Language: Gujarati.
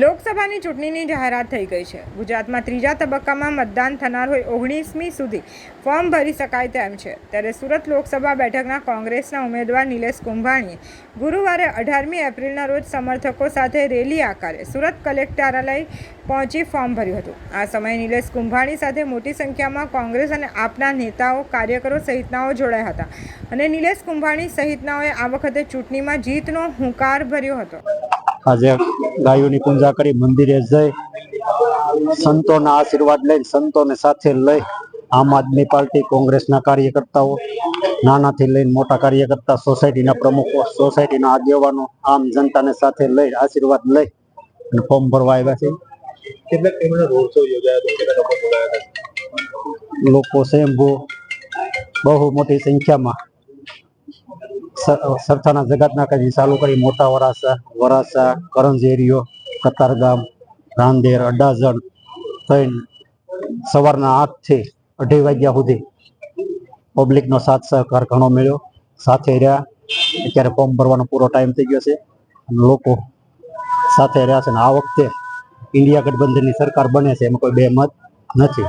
લોકસભાની ચૂંટણીની જાહેરાત થઈ ગઈ છે. ગુજરાતમાં ત્રીજા તબક્કામાં મતદાન થનાર હોય ઓગણીસમી સુધી ફોર્મ ભરી શકાય તેમ છે. ત્યારે સુરત લોકસભા બેઠકના કોંગ્રેસના ઉમેદવાર નિલેશ કુંભાણીએ ગુરુવારે અઢારમી એપ્રિલના રોજ સમર્થકો સાથે રેલી આકારે સુરત કલેક્ટરાલય પહોંચી ફોર્મ ભર્યું હતું. આ સમયે નિલેશ કુંભાણી સાથે મોટી સંખ્યામાં કોંગ્રેસ અને આપના નેતાઓ, કાર્યકરો સહિતનાઓ જોડાયા હતા અને નિલેશ કુંભાણી સહિતનાઓએ આ વખતે ચૂંટણીમાં જીતનો હુંકાર ભર્યો હતો. આજે ગાયોની પૂજા કરી મંદિરે જઈ સંતોના આશીર્વાદ લઈને સંતોને સાથે લઈ આમ આદમી પાર્ટી કોંગ્રેસના કાર્યકર્તાઓ નાનાથી લઈને મોટા કાર્યકર્તા સોસાયટીના પ્રમુખો સોસાયટીના આગેવાનો આમ જનતાને સાથે લઈ આશીર્વાદ લઈ અને ફોર્મ ભરવા આવ્યા છે. કેટલાક એમણે રોડ શો યોજાયો લોકો સ્વયંભૂ બહુ મોટી સંખ્યામાં સરથાના જગતના કદી ચાલુ કરી મોટા વરાસા વરાસા કરંજેરીઓ કતારગામ, રાંદેર, અડાજણ થઈને સવારના આઠથી અઢી વાગ્યા સુધી પબ્લિકનો સાથ સહકાર ઘણો મળ્યો. સાથે રહ્યા. અત્યારે ફોર્મ ભરવાનો પૂરો ટાઈમ થઈ ગયો છે. લોકો સાથે રહ્યા છે. અને આ વખતે ઇન્ડિયા ગઠબંધનની સરકાર બને છે. એમાં કોઈ બે મત નથી.